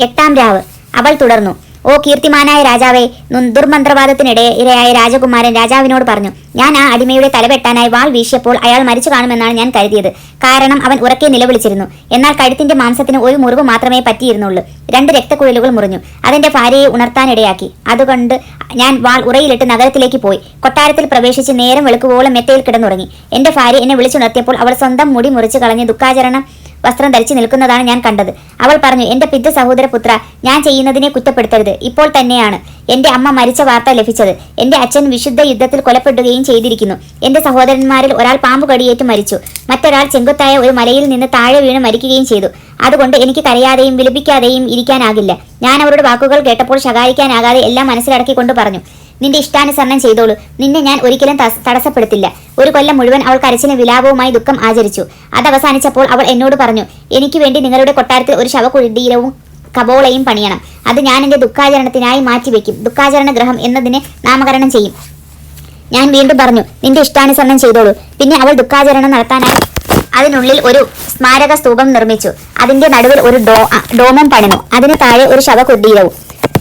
എട്ടാം രാവ്. അവൾ തുടർന്നു. ഓ കീർത്തിമാനായ രാജാവേ ദുർമന്ത്രവാദത്തിനിടെ ഇരയായ രാജകുമാരൻ രാജാവിനോട് പറഞ്ഞു. ഞാൻ ആ അടിമയുടെ തലവെട്ടാനായി വാൾ വീശിയപ്പോൾ അയാൾ മരിച്ചു കാണുമെന്നാണ് ഞാൻ കരുതിയത്. കാരണം അവൻ ഉറക്കെ നിലവിളിച്ചിരുന്നു. എന്നാൽ കഴുത്തിന്റെ മാംസത്തിന് ഒരു മുറിവ് മാത്രമേ പറ്റിയിരുന്നുള്ളൂ. രണ്ട് രക്തക്കുഴലുകൾ മുറിഞ്ഞു. അതെന്റെ ഭാര്യയെ ഉണർത്താനിടയാക്കി. അതുകൊണ്ട് ഞാൻ വാൾ ഉറയിലിട്ട് നഗരത്തിലേക്ക് പോയി. കൊട്ടാരത്തിൽ പ്രവേശിച്ച് നേരം വെളുക്കുവോളം മെത്തയിൽ കിടന്നുറങ്ങി. എന്റെ ഭാര്യ എന്നെ വിളിച്ചുണർത്തിയപ്പോൾ അവൾ സ്വന്തം മുടി മുറിച്ച് കളഞ്ഞ് ദുഃഖാചരണം വസ്ത്രം ധരിച്ചു നിൽക്കുന്നതാണ് ഞാൻ കണ്ടത്. അവൾ പറഞ്ഞു എന്റെ പിതൃ സഹോദരപുത്ര ഞാൻ ചെയ്യുന്നതിനെ കുറ്റപ്പെടുത്തരുത്. ഇപ്പോൾ തന്നെയാണ് എന്റെ അമ്മ മരിച്ച വാർത്ത ലഭിച്ചത്. എന്റെ അച്ഛൻ വിശുദ്ധ യുദ്ധത്തിൽ കൊലപ്പെടുകയും ചെയ്തിരിക്കുന്നു. എന്റെ സഹോദരന്മാരിൽ ഒരാൾ പാമ്പ് കടിയേറ്റ് മരിച്ചു. മറ്റൊരാൾ ചെങ്കുത്തായ ഒരു മലയിൽ നിന്ന് താഴെ വീണ് മരിക്കുകയും ചെയ്തു. അതുകൊണ്ട് എനിക്ക് കരയാതെയും വിലപിക്കാതെയും ഇരിക്കാനാകില്ല. ഞാൻ അവരുടെ വാക്കുകൾ കേട്ടപ്പോൾ ശകാരിക്കാനാകാതെ എല്ലാം മനസ്സിലടക്കിക്കൊണ്ട് പറഞ്ഞു. നിന്റെ ഇഷ്ടാനുസരണം ചെയ്തോളൂ. നിന്നെ ഞാൻ ഒരിക്കലും തടസ്സപ്പെടുത്തില്ല. ഒരു കൊല്ലം മുഴുവൻ അവൾ കരച്ചിലും വിലാപവുമായി ദുഃഖം ആചരിച്ചു. അത് അവസാനിച്ചപ്പോൾ അവൾ എന്നോട് പറഞ്ഞു എനിക്ക് വേണ്ടി നിങ്ങളുടെ കൊട്ടാരത്തിൽ ഒരു ശവകുടീരവും കബോളയും പണിയണം. അത് ഞാൻ എന്റെ ദുഃഖാചരണത്തിനായി മാറ്റിവെക്കും. ദുഃഖാചരണ ഗ്രഹം എന്നതിനെ നാമകരണം ചെയ്യും. ഞാൻ വീണ്ടും പറഞ്ഞു നിന്റെ ഇഷ്ടാനുസരണം ചെയ്തോളൂ. പിന്നെ അവൾ ദുഃഖാചരണം നടത്താനായി അതിനുള്ളിൽ ഒരു സ്മാരക സ്തൂപം നിർമ്മിച്ചു. അതിന്റെ നടുവിൽ ഒരു ഡോ ഡോമം പണിതു അതിന് താഴെ ഒരു ശവകുടീരവും.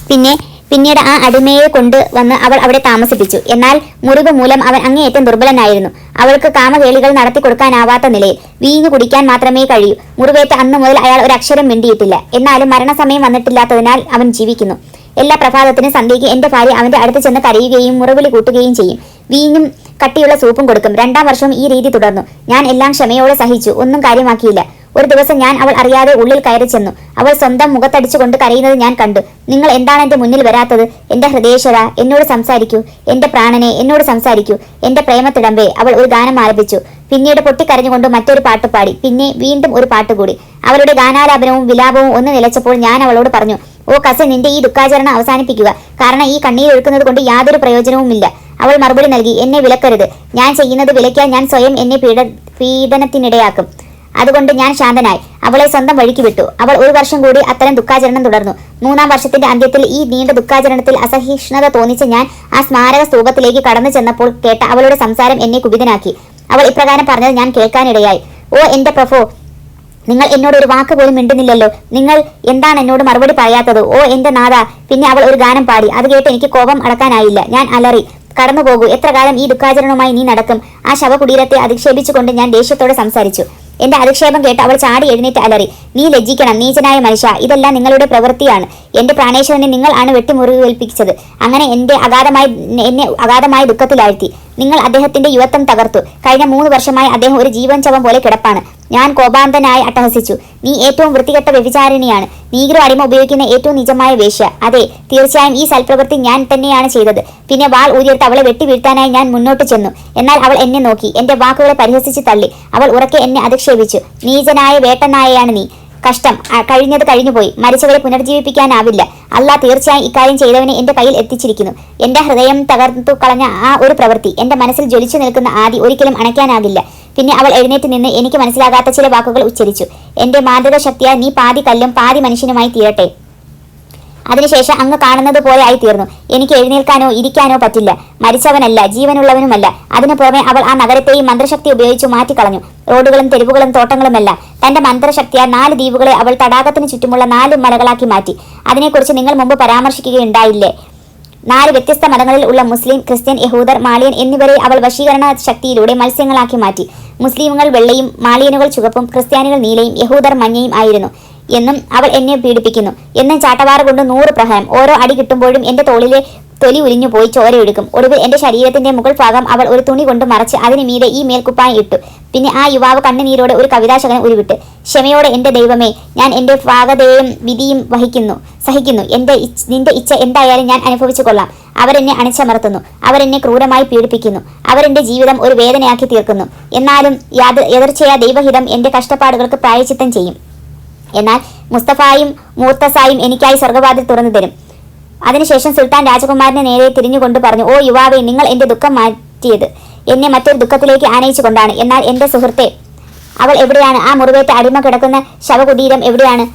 പിന്നെ പിന്നീട് ആ അടിമയെ കൊണ്ട് വന്ന് അവൾ അവിടെ താമസിപ്പിച്ചു. എന്നാൽ മുറിവ് മൂലം അവൻ അങ്ങേയറ്റം ദുർബലനായിരുന്നു. അവൾക്ക് കാമവേളികൾ നടത്തി കൊടുക്കാനാവാത്ത നിലയിൽ വീഞ്ഞു കുടിക്കാൻ മാത്രമേ കഴിയൂ. മുറിവേറ്റ അന്ന് മുതൽ അയാൾ ഒരു അക്ഷരം മിണ്ടിയിട്ടില്ല. എന്നാലും മരണസമയം വന്നിട്ടില്ലാത്തതിനാൽ അവൻ ജീവിക്കുന്നു. എല്ലാ പ്രഭാതത്തിനും സന്ധ്യയ്ക്ക് എന്റെ ഭാര്യ അവന്റെ അടുത്ത് ചെന്ന് കരയുകയും മുറവിളി കൂട്ടുകയും ചെയ്യും. വീഞ്ഞും കട്ടിയുള്ള സൂപ്പും കൊടുക്കും. രണ്ടാം വർഷവും ഈ രീതി തുടർന്നു. ഞാൻ എല്ലാം ക്ഷമയോടെ സഹിച്ചു. ഒന്നും കാര്യമാക്കിയില്ല. ഒരു ദിവസം ഞാൻ അവൾ അറിയാതെ ഉള്ളിൽ കയറി ചെന്നു. അവൾ സ്വന്തം മുഖത്തടിച്ചുകൊണ്ട് കരയുന്നത് ഞാൻ കണ്ടു. നിങ്ങൾ എന്താണ് എന്റെ മുന്നിൽ വരാത്തത്? എന്റെ ഹൃദയശ്വര എന്നോട് സംസാരിക്കൂ. എന്റെ പ്രാണനെ എന്നോട് സംസാരിക്കൂ. എന്റെ പ്രേമത്തിടമ്പേ അവൾ ഒരു ഗാനം ആരംഭിച്ചു പിന്നീട് പൊട്ടിക്കരഞ്ഞുകൊണ്ട് മറ്റൊരു പാട്ട് പാടി. പിന്നെ വീണ്ടും ഒരു പാട്ട് കൂടി. അവളുടെ ഗാനാലാപനവും വിലാപവും ഒന്ന് നിലച്ചപ്പോൾ ഞാൻ അവളോട് പറഞ്ഞു ഓ കസൻ നിന്റെ ഈ ദുഃഖാചരണം അവസാനിപ്പിക്കുക. കാരണം ഈ കണ്ണീർ ഒഴുക്കുന്നത് കൊണ്ട് യാതൊരു പ്രയോജനവുമില്ല. അവൾ മറുപടി നൽകി എന്നെ വിലക്കരുത്. ഞാൻ ചെയ്യുന്നത് വിലയ്ക്കാൻ ഞാൻ സ്വയം എന്നെ പീഡ പീഡനത്തിനിടയാക്കും. അതുകൊണ്ട് ഞാൻ ശാന്തനായി. അവളെ സ്വന്തം വഴിക്ക് വിട്ടു. അവൾ ഒരു വർഷം കൂടി അത്തരം ദുഃഖാചരണം തുടർന്നു. മൂന്നാം വർഷത്തിന്റെ അന്ത്യത്തിൽ ഈ നീണ്ട ദുഃഖാചരണത്തിൽ അസഹിഷ്ണുത തോന്നിച്ച ഞാൻ ആ സ്മാരക സ്തൂപത്തിലേക്ക് കടന്നു ചെന്നപ്പോൾ കേട്ട അവളുടെ സംസാരം എന്നെ കുപിതനാക്കി. അവൾ ഇപ്രകാരം പറഞ്ഞത് ഞാൻ കേൾക്കാനിടയായി. ഓ എന്റെ പ്രഭോ നിങ്ങൾ എന്നോട് ഒരു വാക്ക് പോലും മിണ്ടുന്നില്ലല്ലോ. നിങ്ങൾ എന്താണ് എന്നോട് മറുപടി പറയാത്തത്? ഓ എന്റെ നാഥ. പിന്നെ അവൾ ഒരു ഗാനം പാടി. അത് കേട്ട് എനിക്ക് കോപം അടക്കാനായില്ല. ഞാൻ അലറി. കടന്നു പോകൂ. എത്ര കാലം ഈ ദുഃഖാചരണവുമായി നീ നടക്കും? ആ ശവകുടീരത്തെ അധിക്ഷേപിച്ചുകൊണ്ട് ഞാൻ ദേഷ്യത്തോടെ സംസാരിച്ചു. എന്റെ അധിക്ഷേപം കേട്ട് അവൾ ചാടി എഴുന്നേറ്റ് അലറി. നീ ലജ്ജിക്കണം നീചനായ മനുഷ്യ. ഇതെല്ലാം നിങ്ങളുടെ പ്രവൃത്തിയാണ്. എന്റെ പ്രാണേശ്വരനെ നിങ്ങൾ ആണ് വെട്ടിമുറിവേൽപ്പിച്ചത്. അങ്ങനെ എന്റെ അഗാധമായി എന്നെ അഗാധമായ ദുഃഖത്തിലാഴ്ത്തി. നിങ്ങൾ അദ്ദേഹത്തിന്റെ യുവത്വം തകർത്തു. കഴിഞ്ഞ മൂന്ന് വർഷമായി അദ്ദേഹം ഒരു ജീവൻ ചവം പോലെ കിടപ്പാണ്. ഞാൻ കോപാന്തനായി അട്ടഹസിച്ചു. നീ ഏറ്റവും വൃത്തികെട്ട വ്യഭിചാരിണിയാണ്. നീഗ്രോ അടിമ ഉപയോഗിക്കുന്ന ഏറ്റവും നിജമായ വേശ്യ. അതെ തീർച്ചയായും ഈ സൽപ്രവൃത്തി ഞാൻ തന്നെയാണ് ചെയ്തത്. പിന്നെ വാൾ ഊരിയെടുത്ത് അവളെ വെട്ടി വീഴ്ത്താനായി ഞാൻ മുന്നോട്ട് ചെന്നു. എന്നാൽ അവൾ എന്നെ നോക്കി. എന്റെ വാക്കുകളെ പരിഹസിച്ച് തള്ളി. അവൾ ഉറക്കെ എന്നെ അധിക്ഷേപിച്ചു. നീചനായ വേട്ടനായയാണ് നീ. കഷ്ടം. കഴിഞ്ഞത് കഴിഞ്ഞുപോയി. മരിച്ചവരെ പുനർജീവിപ്പിക്കാനാവില്ല അല്ലാ തീർച്ചയായും ഇക്കാര്യം ചെയ്തവനെ എന്റെ കയ്യിൽ എത്തിച്ചിരിക്കുന്നു. എന്റെ ഹൃദയം തകർത്തു കളഞ്ഞ ആ ഒരു പ്രവൃത്തി എന്റെ മനസ്സിൽ ജ്വലിച്ചു നിൽക്കുന്ന ആദി ഒരിക്കലും അണയ്ക്കാനാകില്ല പിന്നെ അവൾ എഴുന്നേറ്റ് നിന്ന് എനിക്ക് മനസ്സിലാകാത്ത ചില വാക്കുകൾ ഉച്ചരിച്ചു. എന്റെ മാന്ത്രിക ശക്തിയാൽ നീ പാതി കല്ലും പാതി മനുഷ്യനുമായി തീരട്ടെ. അതിനുശേഷം അങ്ങ് കാണുന്നത് പോലെ ആയി തീർന്നു എനിക്ക് എഴുന്നേൽക്കാനോ ഇരിക്കാനോ പറ്റില്ല. മരിച്ചവനല്ല ജീവനുള്ളവനുമല്ല. അതിനു പുറമെ അവൾ ആ നഗരത്തെയും മന്ത്രശക്തി ഉപയോഗിച്ച് മാറ്റിക്കളഞ്ഞു. റോഡുകളും തെരുവുകളും തോട്ടങ്ങളുമെല്ലാം തന്റെ മന്ത്രശക്തിയാ നാല് ദ്വീപുകളെ അവൾ തടാകത്തിന് ചുറ്റുമുള്ള നാല് മലകളാക്കി മാറ്റി. അതിനെക്കുറിച്ച് നിങ്ങൾ മുമ്പ് പരാമർശിക്കുകയുണ്ടായില്ലേ? നാല് വ്യത്യസ്ത മതങ്ങളിൽ ഉള്ള മുസ്ലിം ക്രിസ്ത്യൻ യഹൂദർ മാളിയൻ എന്നിവരെ അവൾ വശീകരണ ശക്തിയിലൂടെ മത്സ്യങ്ങളാക്കി മാറ്റി. മുസ്ലിമുകൾ വെള്ളയും മാളിയനുകൾ ചുവപ്പും ക്രിസ്ത്യാനികൾ നീലയും യഹൂദർ മഞ്ഞയും ആയിരുന്നു. എന്നും അവൾ എന്നെ പീഡിപ്പിക്കുന്നു. എന്നും ചാട്ടവാറ കൊണ്ട് നൂറ് പ്രഹരം. ഓരോ അടി കിട്ടുമ്പോഴും എന്റെ തോളിലെ തൊലി ഉലിഞ്ഞു പോയി ചോരയൊടുക്കും ഒടുവിൽ എന്റെ ശരീരത്തിന്റെ മുകൾ ഭാഗം അവൾ ഒരു തുണി കൊണ്ട് മറച്ച് അതിന് മീതെ ഈ മേൽക്കുപ്പായം ഇട്ടു. പിന്നെ ആ യുവാവ് കണ്ണുനീരോടെ ഒരു കവിതാശകനം ഉരുവിട്ട് ക്ഷമയോടെ എന്റെ ദൈവമേ ഞാൻ എന്റെ ഭാഗതയും വിധിയും വഹിക്കുന്നു സഹിക്കുന്നു. എന്റെ നിന്റെ ഇച്ഛ എന്തായാലും ഞാൻ അനുഭവിച്ചു കൊള്ളാം. അവരെന്നെ അണിച്ചമർത്തുന്നു. അവരെന്നെ ക്രൂരമായി പീഡിപ്പിക്കുന്നു. അവരെന്റെ ജീവിതം ഒരു വേദനയാക്കി തീർക്കുന്നു. എന്നാലും യാത് എതിർച്ചയായ ദൈവഹിതം എന്റെ കഷ്ടപ്പാടുകൾക്ക് പ്രായച്ചിത്തം ചെയ്യും. എന്നാൽ മുസ്തഫായും മൂർത്തസായും എനിക്കായി സ്വർഗവാതിൽ തുറന്നു തരും. അതിനുശേഷം സുൽത്താൻ രാജകുമാരനെ നേരെ തിരിഞ്ഞുകൊണ്ട് പറഞ്ഞു ഓ യുവാവേ നിങ്ങൾ എന്റെ ദുഃഖം മാറ്റിയത് എന്നെ മറ്റൊരു ദുഃഖത്തിലേക്ക് ആനയിച്ചു കൊണ്ടാണ് എന്നാൽ എന്റെ സുഹൃത്തെ അവൾ എവിടെയാണ്? ആ മുറിവേറ്റ അടിമ കിടക്കുന്ന ശവകുടീരം എവിടെയാണ്?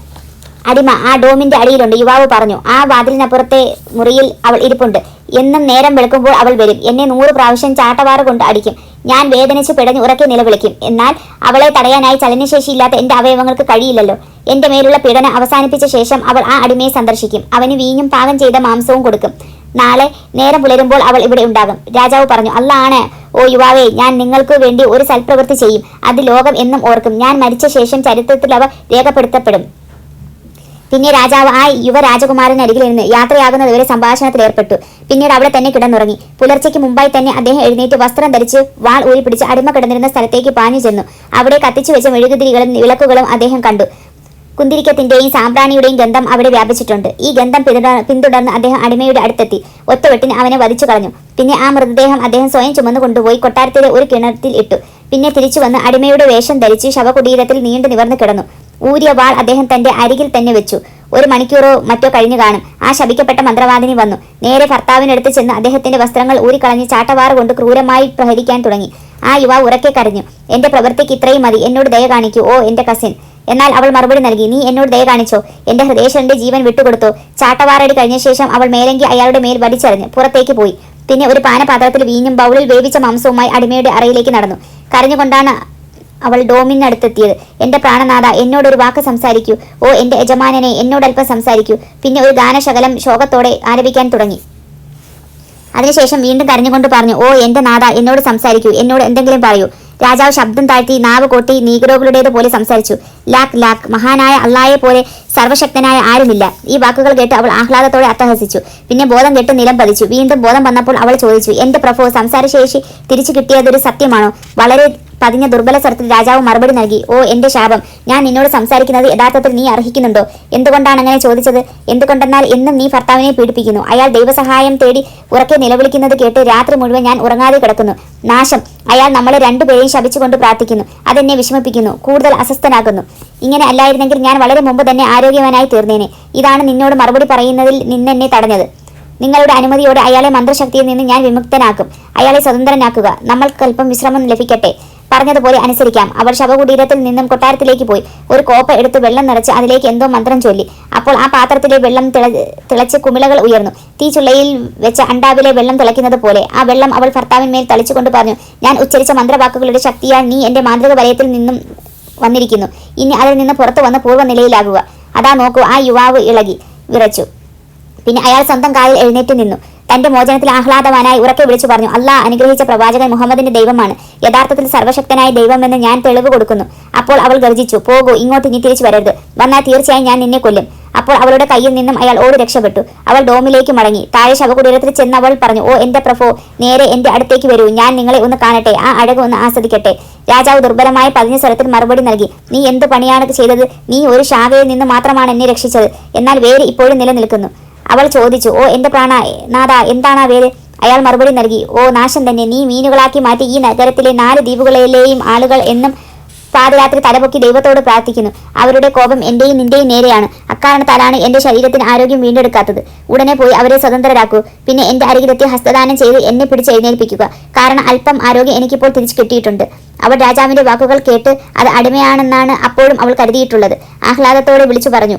അടിമ ആ ഡോമിന്റെ അടിയിലുണ്ട്. യുവാവ് പറഞ്ഞു ആ വാതിലിനപ്പുറത്തെ മുറിയിൽ അവൾ ഇരിപ്പുണ്ട്. എന്നും നേരം വെളുക്കുമ്പോൾ അവൾ വരും. എന്നെ നൂറ് പ്രാവശ്യം ചാട്ടവാറ് കൊണ്ട് അടിക്കും. ഞാൻ വേദനിച്ച് പിടഞ്ഞ് ഉറക്കെ നിലവിളിക്കും. എന്നാൽ അവളെ തടയാനായി ചലനശേഷിയില്ലാത്ത എന്റെ അവയവങ്ങൾക്ക് കഴിയില്ലല്ലോ. എന്റെ മേലുള്ള പീഡന അവസാനിപ്പിച്ച ശേഷം അവൾ ആ അടിമയെ സന്ദർശിക്കും. അവന് വീഞ്ഞും പാകം ചെയ്ത മാംസവും കൊടുക്കും. നാളെ നേരം പുലരുമ്പോൾ അവൾ ഇവിടെ ഉണ്ടാകും. രാജാവ് പറഞ്ഞു അല്ലാണ് ഓ യുവാവേ ഞാൻ നിങ്ങൾക്ക് വേണ്ടി ഒരു സൽപ്രവൃത്തി ചെയ്യും. അത് ലോകം എന്നും ഓർക്കും. ഞാൻ മരിച്ച ശേഷം ചരിത്രത്തിൽ അവ രേഖപ്പെടുത്തപ്പെടും. പിന്നെ രാജാവ് ആ യുവ രാജകുമാരനരികിൽ നിന്ന് യാത്രയാകുന്നതുവരെ സംഭാഷണത്തിൽ ഏർപ്പെട്ടു. പിന്നീട് അവിടെ തന്നെ കിടന്നുറങ്ങി. പുലർച്ചയ്ക്ക് മുമ്പായി തന്നെ അദ്ദേഹം എഴുന്നേറ്റ് വസ്ത്രം ധരിച്ച് വാൾ ഊരിപ്പിടിച്ച് അടിമ കിടന്നിരുന്ന സ്ഥലത്തേക്ക് പാഞ്ഞു ചെന്നു. അവിടെ കത്തിച്ചു വെച്ച മെഴുകുതിരികളും വിളക്കുകളും അദ്ദേഹം കണ്ടു. കുന്തിരിക്കത്തിന്റെയും സാമ്പ്രാണിയുടെയും ഗന്ധം അവിടെ വ്യാപിച്ചിട്ടുണ്ട്. ഈ ഗന്ധം പിന്തുട- പിന്തുടർന്ന് അദ്ദേഹം അടിമയുടെ അടുത്തെത്തി. ഒറ്റവെട്ടിന് അവനെ വധിച്ചു കളഞ്ഞു. പിന്നെ ആ മൃതദേഹം അദ്ദേഹം സ്വയം ചുമന്നു കൊണ്ടുപോയി കൊട്ടാരത്തിലെ ഒരു കിണറ്റിൽ ഇട്ടു. പിന്നെ തിരിച്ചു വന്ന് അടിമയുടെ വേഷം ധരിച്ച് ശവകുടീരത്തിൽ നീണ്ടു നിവർന്നു കിടന്നു. ഊരിയ വാൾ അദ്ദേഹം തന്റെ അരികിൽ തന്നെ വെച്ചു. ഒരു മണിക്കൂറോ മറ്റോ കഴിഞ്ഞു കാണും. ആ ശപിക്കപ്പെട്ട മന്ത്രവാദിനി വന്നു. നേരെ ഭർത്താവിനടുത്ത് ചെന്ന് അദ്ദേഹത്തിന്റെ വസ്ത്രങ്ങൾ ഊരിക്കളഞ്ഞ് ചാട്ടവാറ് കൊണ്ട് ക്രൂരമായി പ്രഹരിക്കാൻ തുടങ്ങി. ആ യുവാവ് ഉറക്കെ കരഞ്ഞു. എന്റെ പ്രവൃത്തിക്ക് ഇത്രയും മതി. എന്നോട് ദയ കാണിക്കൂ ഓ എന്റെ കസിൻ എന്നാൽ അവൾ മറുപടി നൽകി നീ എന്നോട് ദയ കാണിച്ചോ. എന്റെ ഹൃദയശ്വരന്റെ ജീവൻ വിട്ടുകൊടുത്തു. ചാട്ടവാറടി കഴിഞ്ഞ ശേഷം അവൾ മേലെങ്കി അയാളുടെ മേൽ വലിച്ചെറിഞ്ഞ് പുറത്തേക്ക് പോയി. പിന്നെ ഒരു പാനപാത്രത്തിൽ വീഞ്ഞും ബൗളിൽ വേവിച്ച മാംസവുമായി അടിമയുടെ അറയിലേക്ക് നടന്നു. കരഞ്ഞുകൊണ്ടാണ് അവൾ ഡോമിനടുത്തെത്തിയത് എന്റെ പ്രാണനാഥ എന്നോടൊരു വാക്ക് സംസാരിക്കൂ. ഓ എന്റെ യജമാനനെ എന്നോടൽപ്പം സംസാരിക്കൂ. പിന്നെ ഒരു ഗാനശകലം ശോകത്തോടെ ആരംഭിക്കാൻ തുടങ്ങി. അതിനുശേഷം വീണ്ടും കരഞ്ഞുകൊണ്ട് പറഞ്ഞു ഓ എന്റെ നാഥ എന്നോട് സംസാരിക്കൂ. എന്നോട് എന്തെങ്കിലും പറയൂ. രാജാവ് ശബ്ദം താഴ്ത്തി നാവ് കൊട്ടി നീഗ്രോകളുടേത് പോലെ സംസാരിച്ചു. ലാക്ക് ലാക്ക് മഹാനായ അള്ളായെ പോലെ സർവശക്തനായ ആരുമില്ല. ഈ വാക്കുകൾ കേട്ട് അവൾ ആഹ്ലാദത്തോടെ അട്ടഹസിച്ചു. പിന്നെ ബോധം കെട്ട് നിലം പതിച്ചു. വീണ്ടും ബോധം വന്നപ്പോൾ അവൾ ചോദിച്ചു എന്റെ പ്രഭു സംസാരശേഷി തിരിച്ചു കിട്ടിയതൊരു സത്യമാണോ? വളരെ പതിഞ്ഞ ദുർബല സ്വരത്തിൽ രാജാവ് മറുപടി നൽകി ഓ എന്റെ ശാപം. ഞാൻ നിന്നോട് സംസാരിക്കുന്നത് യഥാർത്ഥത്തിൽ നീ അർഹിക്കുന്നുണ്ടോ? എന്തുകൊണ്ടാണ് അങ്ങനെ ചോദിച്ചത്? എന്തുകൊണ്ടെന്നാൽ എന്നും നീ ഭർത്താവിനെ പീഡിപ്പിക്കുന്നു. അയാൾ ദൈവസഹായം തേടി ഉറക്കെ നിലവിളിക്കുന്നത് കേട്ട് രാത്രി മുഴുവൻ ഞാൻ ഉറങ്ങാതെ കിടക്കുന്നു. നാശം. അയാൾ നമ്മളെ രണ്ടുപേരെയും ശപിച്ചുകൊണ്ട് പ്രാർത്ഥിക്കുന്നു. അതെന്നെ വിഷമിപ്പിക്കുന്നു. കൂടുതൽ അസ്വസ്ഥനാകുന്നു. ഇങ്ങനെ അല്ലായിരുന്നെങ്കിൽ ഞാൻ വളരെ മുമ്പ് തന്നെ ആരോഗ്യവാനായി തീർന്നേനെ. ഇതാണ് നിന്നോട് മറുപടി പറയുന്നതിൽ നിന്നെന്നെ തടഞ്ഞത്. നിങ്ങളുടെ അനുമതിയോടെ അയാളെ മന്ത്രശക്തിയിൽ നിന്ന് ഞാൻ വിമുക്തനാക്കും. അയാളെ സ്വതന്ത്രനാക്കുക. നമ്മൾക്കല്പം വിശ്രമം ലഭിക്കട്ടെ. പറഞ്ഞതുപോലെ അനുസരിക്കാം. അവൾ ശവകുടീരത്തിൽ നിന്നും കൊട്ടാരത്തിലേക്ക് പോയി. ഒരു കോപ്പ എടുത്ത് വെള്ളം നിറച്ച് അതിലേക്ക് എന്തോ മന്ത്രം ചൊല്ലി. അപ്പോൾ ആ പാത്രത്തിലെ വെള്ളം തിള- തിളച്ച് കുമിളകൾ ഉയർന്നു. തീച്ചുള്ളയിൽ വെച്ച അണ്ടാവിലെ വെള്ളം തിളയ്ക്കുന്നത് പോലെ ആ വെള്ളം അവൾ ഭർത്താവിന്മേൽ തളിച്ചുകൊണ്ട് പറഞ്ഞു ഞാൻ ഉച്ചരിച്ച മന്ത്രവാക്കുകളുടെ ശക്തിയാൽ നീ എന്റെ മാന്ത്രിക വലയത്തിൽ നിന്നും വന്നിരിക്കുന്നു. ഇനി അതിൽ നിന്ന് പുറത്തു വന്ന് പൂർവനിലയിലാകുക. അതാ നോക്കൂ ആ യുവാവ് ഇളകി വിറച്ചു. പിന്നെ അയാൾ സ്വന്തം കാലിൽ എഴുന്നേറ്റ് നിന്നു. തന്റെ മോചനത്തിൽ ആഹ്ലാദവാനായി ഉറക്കെ വിളിച്ചു പറഞ്ഞു അല്ലാ അനുഗ്രഹിച്ച പ്രവാചകൻ മുഹമ്മദിന്റെ ദൈവമാണ്. യഥാർത്ഥത്തിൽ സർവശക്തനായ ദൈവമെന്ന് ഞാൻ തെളിവ് കൊടുക്കുന്നു. അപ്പോൾ അവൾ ഗർജിച്ചു പോകൂ ഇങ്ങോട്ട് ഇനി തിരിച്ചു വരരുത്. വന്നാൽ തീർച്ചയായും ഞാൻ നിന്നെ കൊല്ലും. അപ്പോൾ അവളുടെ കയ്യിൽ നിന്നും അയാൾ ഓടി രക്ഷപ്പെട്ടു. അവൾ ഡോമിലേക്ക് മടങ്ങി. താഴെ ശവകുടീരത്തിൽ ചെന്ന് അവൾ പറഞ്ഞു ഓ എന്റെ പ്രഭോ നേരെ എന്റെ അടുത്തേക്ക് വരൂ. ഞാൻ നിങ്ങളെ ഒന്ന് കാണട്ടെ. ആ അഴക് ഒന്ന് ആസ്വദിക്കട്ടെ. രാജാവ് ദുർബലമായ പതിഞ്ഞ സ്വരത്തിൽ മറുപടി നൽകി നീ എന്ത് പണിയാണ് ചെയ്തത്? നീ ഒരു ശാഖയിൽ നിന്ന് മാത്രമാണ് എന്നെ രക്ഷിച്ചത്. എന്നാൽ വേര് ഇപ്പോഴും നിലനിൽക്കുന്നു. അവൾ ചോദിച്ചു ഓ എന്റെ പ്രാണ നാഥ എന്താണ് ആ വേര്? അയാൾ മറുപടി നൽകി ഓ നാശം തന്നെ. നീ മീനുകളാക്കി മാറ്റി ഈ നഗരത്തിലെ നാല് ദ്വീപുകളിലെയും ആളുകൾ എന്നും പാതിരാത്രി തലപൊക്കി ദൈവത്തോട് പ്രാർത്ഥിക്കുന്നു. അവരുടെ കോപം എന്റെയും നിന്റെയും നേരെയാണ്. അക്കാരണത്താലാണ് എന്റെ ശരീരത്തിന് ആരോഗ്യം വീണ്ടെടുക്കാത്തത്. ഉടനെ പോയി അവരെ സ്വതന്ത്രരാക്കൂ. പിന്നെ എന്റെ അരികിലെത്തി ഹസ്തദാനം ചെയ്ത് എന്നെ പിടിച്ച് എഴുന്നേൽപ്പിക്കുക. കാരണം അല്പം ആരോഗ്യം എനിക്കിപ്പോൾ തിരിച്ചു കിട്ടിയിട്ടുണ്ട്. അവൾ രാജാവിന്റെ വാക്കുകൾ കേട്ട് അത് അടിമയാണെന്നാണ് അപ്പോഴും അവൾ കരുതിയിട്ടുള്ളത്. ആഹ്ലാദത്തോടെ വിളിച്ചു പറഞ്ഞു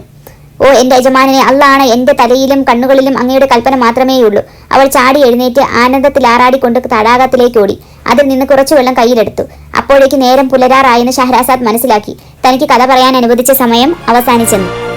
ഓ എന്റെ യജമാനനെ അള്ളാണ് എന്റെ തലയിലും കണ്ണുകളിലും അങ്ങയുടെ കൽപ്പന മാത്രമേയുള്ളൂ അവൾ ചാടി എഴുന്നേറ്റ് ആനന്ദത്തിൽ ആറാടിക്കൊണ്ട് തടാകത്തിലേക്ക് ഓടി. അതിൽ നിന്ന് കുറച്ചു വെള്ളം കയ്യിലെടുത്തു. അപ്പോഴേക്ക് നേരം പുലരാറായെന്ന് ഷഹരാസാദ് മനസ്സിലാക്കി. തനിക്ക് കഥ പറയാൻ അനുവദിച്ച സമയം അവസാനിച്ചെന്നു.